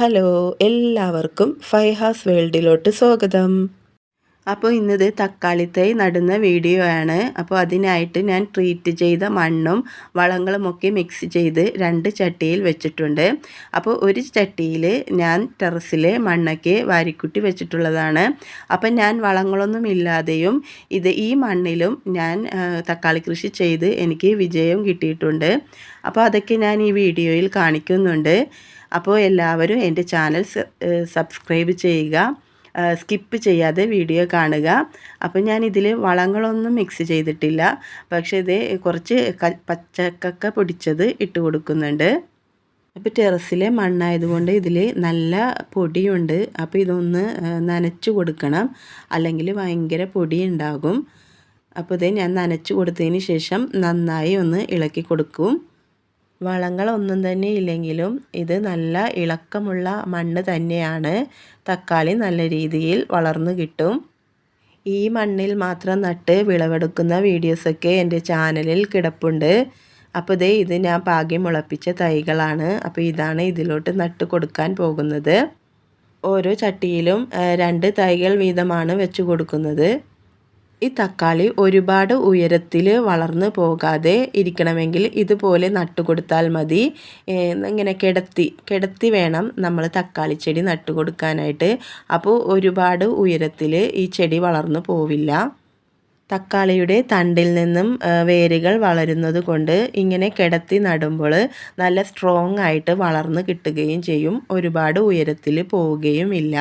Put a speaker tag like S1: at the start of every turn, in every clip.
S1: Hello എല്ലാവർക്കും ഫൈഹാസ് വേൾഡിലോട്ട് സ്വാഗതം. അപ്പോൾ ഇന്നത് തൈ നടുന്ന വീഡിയോ ആണ്. അപ്പോൾ അതിനായിട്ട് ഞാൻ ട്രീറ്റ് ചെയ്ത മണ്ണും വളങ്ങളുമൊക്കെ മിക്സ് ചെയ്ത് രണ്ട് ചട്ടിയിൽ വെച്ചിട്ടുണ്ട്. അപ്പോൾ ഒരു ചട്ടിയിൽ ഞാൻ ടെറസിലെ മണ്ണൊക്കെ വാരിക്കുട്ടി വെച്ചിട്ടുള്ളതാണ്. അപ്പം ഞാൻ വളങ്ങളൊന്നും ഇല്ലാതെയും ഇത് ഈ മണ്ണിലും ഞാൻ തക്കാളി കൃഷി ചെയ്ത് എനിക്ക് വിജയം കിട്ടിയിട്ടുണ്ട്. അപ്പോൾ അതൊക്കെ ഞാൻ ഈ വീഡിയോയിൽ കാണിക്കുന്നുണ്ട്. അപ്പോൾ എല്ലാവരും എന്റെ ചാനൽ സബ്സ്ക്രൈബ് ചെയ്യുക. സ്കിപ്പ് ചെയ്യാതെ വീഡിയോ കാണുക. അപ്പോൾ ഞാൻ ഇതിൽ വളങ്ങളൊന്നും മിക്സ് ചെയ്തിട്ടില്ല. പക്ഷേ ഇത് കുറച്ച് പച്ചക്കക്ക പൊടിച്ചത് ഇട്ട് കൊടുക്കുന്നുണ്ട്. അപ്പോൾ ടെറസിലെ മണ്ണായതുകൊണ്ട് ഇതിൽ നല്ല പൊടിയുണ്ട്. അപ്പോൾ ഇതൊന്ന് നനച്ച് കൊടുക്കണം. അല്ലെങ്കിൽ ഭയങ്കര പൊടി ഉണ്ടാകും അപ്പോൾ ഇത് ഞാൻ നനച്ച് കൊടുത്തതിന് ശേഷം നന്നായി ഒന്ന് ഇളക്കി കൊടുക്കും. വളങ്ങളൊന്നും തന്നെ ഇല്ലെങ്കിലും ഇത് നല്ല ഇളക്കമുള്ള മണ്ണ് തന്നെയാണ്. തക്കാളി നല്ല രീതിയിൽ വളർന്നു കിട്ടും. ഈ മണ്ണിൽ മാത്രം നട്ട് വിളവെടുക്കുന്ന വീഡിയോസൊക്കെ എന്റെ ചാനലിൽ കിടപ്പുണ്ട്. അപ്പോൾ ഇതേ ഇത് ഞാൻ പാകി മുളപ്പിച്ച തൈകളാണ്. അപ്പോൾ ഇതാണ് ഇതിലോട്ട് നട്ട് കൊടുക്കാൻ പോകുന്നത്. ഓരോ ചട്ടിയിലും രണ്ട് തൈകൾ വീതമാണ് വെച്ച് കൊടുക്കുന്നത്. ഈ തക്കാളി ഒരുപാട് ഉയരത്തിൽ വളർന്നു പോകാതെ ഇരിക്കണമെങ്കിൽ ഇതുപോലെ നട്ടുകൊടുത്താൽ മതി. ഇങ്ങനെ കിടത്തി കിടത്തി വേണം നമ്മൾ തക്കാളി ചെടി നട്ടുകൊടുക്കാനായിട്ട്. അപ്പോൾ ഒരുപാട് ഉയരത്തിൽ ഈ ചെടി വളർന്നു പോവില്ല. തക്കാളിയുടെ തണ്ടിൽ നിന്നും വേരുകൾ വളരുന്നത് കൊണ്ട് ഇങ്ങനെ കിടത്തി നടുമ്പോൾ നല്ല സ്ട്രോങ് ആയിട്ട് വളർന്ന് കിട്ടുകയും ചെയ്യും. ഒരുപാട് ഉയരത്തിൽ പോവുകയും ഇല്ല.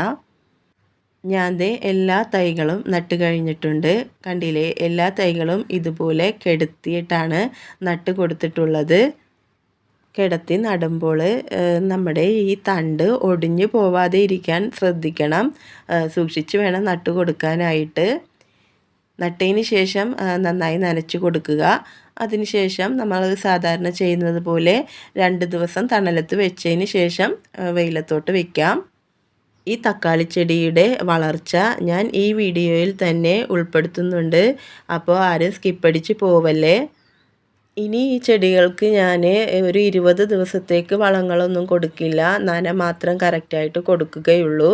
S1: ഞാൻ ദേ എല്ലാ തൈകളും നട്ട് കഴിഞ്ഞിട്ടുണ്ട്. കണ്ടില്ലേ? എല്ലാ തൈകളും ഇതുപോലെ കെടുത്തിയിട്ടാണ് നട്ട് കൊടുത്തിട്ടുള്ളത്. കിടത്തി നടുമ്പോൾ നമ്മുടെ ഈ തണ്ട് ഒടിഞ്ഞു പോവാതെ ഇരിക്കാൻ ശ്രദ്ധിക്കണം. സൂക്ഷിച്ച് വേണം നട്ടു കൊടുക്കാനായിട്ട്. നട്ടതിന് ശേഷം നന്നായി നനച്ച് കൊടുക്കുക. അതിനുശേഷം നമ്മൾ സാധാരണ ചെയ്യുന്നത് പോലെ രണ്ട് ദിവസം തണലത്ത് വെച്ചതിന് ശേഷം വെയിലത്തോട്ട് വയ്ക്കാം ഈ തക്കാളി ചെടിയുടെ വളർച്ച ഞാൻ ഈ വീഡിയോയിൽ തന്നെ ഉൾപ്പെടുത്തുന്നുണ്ട്. അപ്പോൾ ആരും സ്കിപ്പടിച്ച് പോവല്ലേ? ഇനി ഈ ചെടികൾക്ക് ഞാൻ ഒരു ഇരുപത് ദിവസത്തേക്ക് വളങ്ങളൊന്നും കൊടുക്കില്ല. നന മാത്രം കറക്റ്റായിട്ട് കൊടുക്കുകയുള്ളൂ.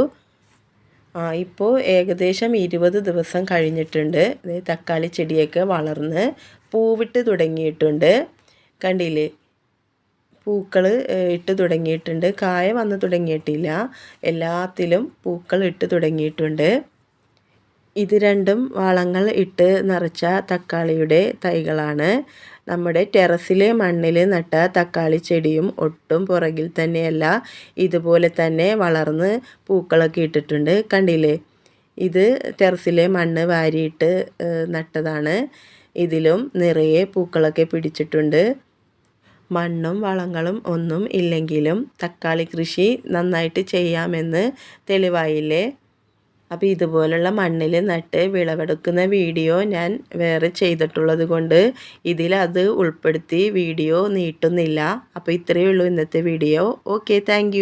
S1: ആ ഇപ്പോൾ ഏകദേശം ഇരുപത് ദിവസം കഴിഞ്ഞിട്ടുണ്ട്. തക്കാളി ചെടിയൊക്കെ വളർന്ന് പൂവിട്ട് തുടങ്ങിയിട്ടുണ്ട്. കണ്ടില്ലേ? പൂക്കൾ ഇട്ട് തുടങ്ങിയിട്ടുണ്ട്. കായ വന്ന് തുടങ്ങിയിട്ടില്ല. എല്ലാത്തിലും പൂക്കൾ ഇട്ട് തുടങ്ങിയിട്ടുണ്ട്. ഇത് രണ്ടും വളങ്ങൾ ഇട്ട് നിറച്ച തക്കാളിയുടെ തൈകളാണ്. നമ്മുടെ ടെറസിലെ മണ്ണിൽ നട്ട തക്കാളി ചെടിയും ഒട്ടും പുറകിൽ തന്നെയല്ല ഇതുപോലെ തന്നെ വളർന്ന് പൂക്കളൊക്കെ ഇട്ടിട്ടുണ്ട്. കണ്ടില്ലേ? ഇത് ടെറസിലെ മണ്ണ് വാരിയിട്ട് നട്ടതാണ്. ഇതിലും നിറയെ പൂക്കളൊക്കെ പിടിച്ചിട്ടുണ്ട്. മണ്ണും വളങ്ങളും ഒന്നും ഇല്ലെങ്കിലും തക്കാളി കൃഷി നന്നായിട്ട് ചെയ്യാമെന്ന് തെളിവായില്ലേ? അപ്പോൾ ഇതുപോലുള്ള മണ്ണിൽ നട്ട് വിളവെടുക്കുന്ന വീഡിയോ ഞാൻ വേറെ ചെയ്തിട്ടുള്ളത് കൊണ്ട് ഇതിലത് ഉൾപ്പെടുത്തി വീഡിയോ നീട്ടുന്നില്ല. അപ്പോൾ ഇത്രയേ ഉള്ളൂ ഇന്നത്തെ വീഡിയോ. Okay thank